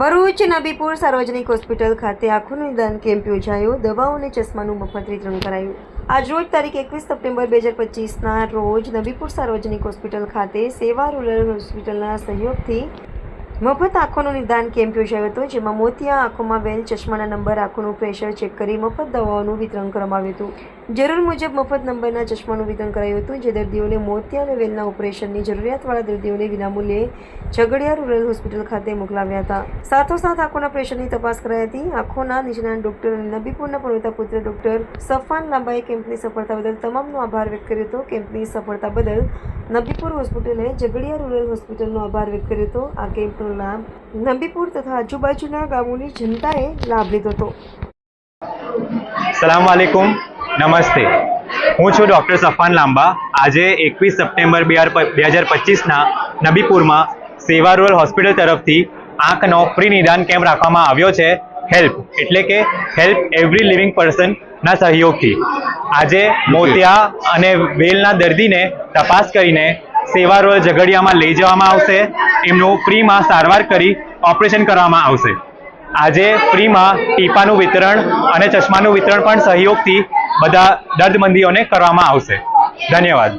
ભરૂચ નબીપુર સાર્વજનિક હોસ્પિટલ ખાતે આંખોનું નિદાન કેમ્પ યોજાયો. દવાઓ અને ચશ્માનું મફત વિતરણ કરાયું. આજરોજ તારીખ એકવીસ સપ્ટેમ્બર બે હજાર પચીસના રોજ નબીપુર સાર્વજનિક હોસ્પિટલ ખાતે સેવા રૂરલ હોસ્પિટલના સહયોગથી મફત આંખોનું નિદાન કેમ્પ યોજાયો હતો, જેમાં મોતિયા આંખોમાં વેલ, ચશ્માના નંબર આંખોનું પ્રેશર ચેક કરી મફત દવાઓનું વિતરણ કરવામાં આવ્યું હતું. જરૂર મુજબ મફત નંબરના ચશ્માનું વિતરણ કરાયું હતું, જે દર્દીઓને મોતિયા અને વેલના ઓપરેશનની જરૂરિયાતવાળા દર્દીઓને વિનામૂલ્યે ઝઘડિયા રૂરલ હોસ્પિટલ ખાતે મોકલાવ્યા હતા. સાથોસાથ આંખોના પ્રેશરની તપાસ કરાઈ હતી. આંખોના નિષ્ણાત ડોક્ટર અને નબીપુરના પ્રણેતા પુત્ર ડોક્ટર સફાન લાંબાએ કેમ્પની સફળતા બદલ તમામનો આભાર વ્યક્ત કર્યો હતો. કેમ્પની સફળતા બદલ નબીપુર હોસ્પિટલે ઝઘડિયા રૂરલ હોસ્પિટલનો આભાર વ્યક્ત કર્યો હતો. આ કેમ્પનો લાભ નંબીપુર તથા આજુબાજુના ગામોની જનતાએ લાભ લીધો હતો. સલામ વાલેકુમ નમસ્તે. હું છું ડૉક્ટર સફાન લાંબા. આજે એકવીસ સપ્ટેમ્બર બે હજાર પચીસના નબીપુરમાં સેવા રૂરલ હોસ્પિટલ તરફથી આંખનો ફ્રી નિદાન કેમ્પ રાખવામાં આવ્યો છે. હેલ્પ, એટલે કે હેલ્પ એવરી લિવિંગ પર્સનના સહયોગથી. આજે મોતિયા અને વેલના દર્દીને તપાસ કરીને સેવા રૂરલ ઝઘડિયામાં લઈ જવામાં આવશે. એમનું ફ્રીમાં સારવાર કરી ઓપરેશન કરવામાં આવશે. આજે ફ્રીમાં ટીપાનું વિતરણ અને ચશ્માનું વિતરણ પણ સહયોગથી બધા દર્દમંદીઓને કરવામાં આવશે. ધન્યવાદ.